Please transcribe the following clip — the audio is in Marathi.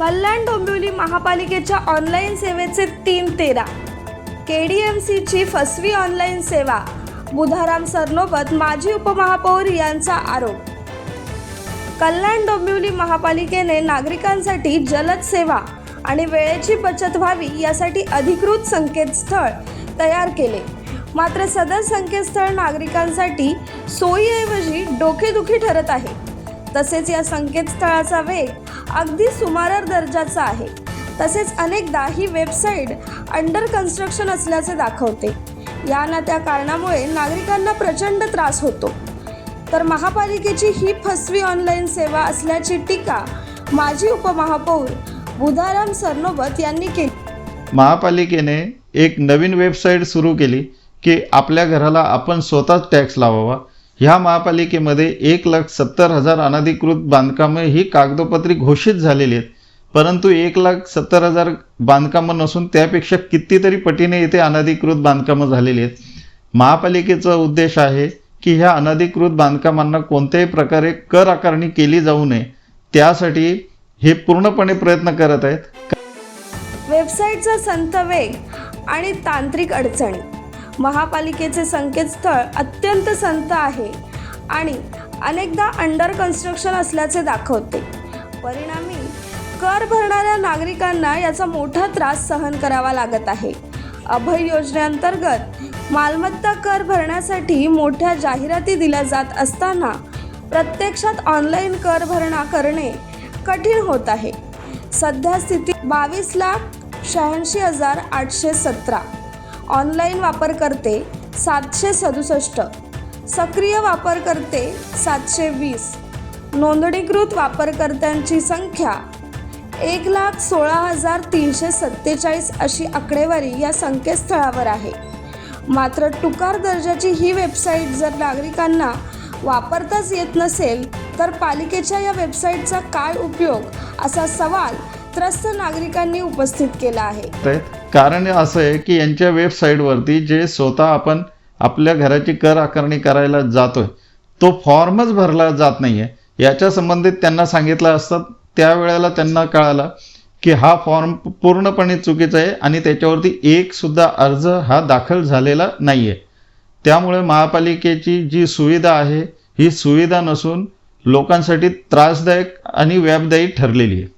कल्याण डोंबिवली महापालिकेच्या ऑनलाईन सेवेचे तीन तेरा. के डी एम सीची फसवी ऑनलाईन सेवा. बुधाराम सरनोबत माजी उपमहापौर यांचा आरोप. कल्याण डोंबिवली महापालिकेने नागरिकांसाठी जलद सेवा आणि वेळेची बचत व्हावी यासाठी अधिकृत संकेतस्थळ तयार केले. मात्र सदर संकेतस्थळ नागरिकांसाठी सोयीऐवजी डोकेदुखी ठरत आहे. तसेच या संकेतस्थळाचा वेग अगदी सुमारर दर्जाचा आहे. तसेच अनेकदा ही वेबसाईट अंडर कन्स्ट्रक्शन असल्याचे दाखवते. या ना त्या कारणामुळे नागरिकांना प्रचंड त्रास होतो. तर महापालिकेची ही फसवी ऑनलाईन सेवा असल्याची टीका माजी उपमहापौर बुधाराम सरनोबत यांनी केली. महापालिकेने एक नवीन वेबसाईट सुरू केली की आपल्या घराला आपण स्वतःच टॅक्स लावावा. ह्या महापालिकेमध्ये एक लाख सत्तर हजार अनधिकृत बांधकामं ही कागदोपत्री घोषित झालेली आहेत. परंतु एक लाख सत्तर हजार बांधकामं नसून त्यापेक्षा कितीतरी पटीने इथे अनधिकृत बांधकामं झालेली आहेत. महापालिकेचा उद्देश आहे की ह्या अनधिकृत बांधकामांना कोणत्याही प्रकारे कर आकारणी केली जाऊ नये. त्यासाठी हे पूर्णपणे प्रयत्न करत आहेत. वेबसाईटचा संत वेग आणि तांत्रिक अडचणी. महापालिकेचे संकेतस्थळ अत्यंत संत आहे आणि अनेकदा अंडर कन्स्ट्रक्शन असल्याचे दाखवते. परिणामी कर भरणाऱ्या नागरिकांना याचा मोठा त्रास सहन करावा लागत आहे. अभय योजनेअंतर्गत मालमत्ता कर भरण्यासाठी मोठ्या जाहिराती दिल्या जात असताना प्रत्यक्षात ऑनलाईन कर भरणा करणे कठीण होत आहे. सध्या स्थिती बावीस लाख शहाऐंशी हजार आठशे सतरा. ऑनलाईन वापरकर्ते सातशे सदुसष्ट. सक्रिय वापरकर्ते सातशे वीस. नोंदणीकृत वापरकर्त्यांची संख्या एक लाख सोळा हजार तीनशे सत्तेचाळीस अशी आकडेवारी या संकेतस्थळावर आहे. मात्र टुकार दर्जाची ही वेबसाईट जर नागरिकांना वापरताच येत नसेल तर पालिकेच्या या वेबसाईटचा काय उपयोग असा सवाल त्रस्त नागरिकांनी उपस्थित केला आहे. कारण असं आहे की यांच्या वेबसाईटवरती जे स्वतः आपण आपल्या घराची कर आकारणी करायला जातोय तो फॉर्मच भरला जात नाहीये. याच्या संबंधित त्यांना सांगितलं असतं त्यावेळेला त्यांना कळालं की हा फॉर्म पूर्णपणे चुकीचा आहे आणि त्याच्यावरती एक सुद्धा अर्ज हा दाखल झालेला नाहीये. त्यामुळे महापालिकेची जी सुविधा आहे ही सुविधा नसून लोकांसाठी त्रासदायक आणि व्यापदायी ठरलेली आहे.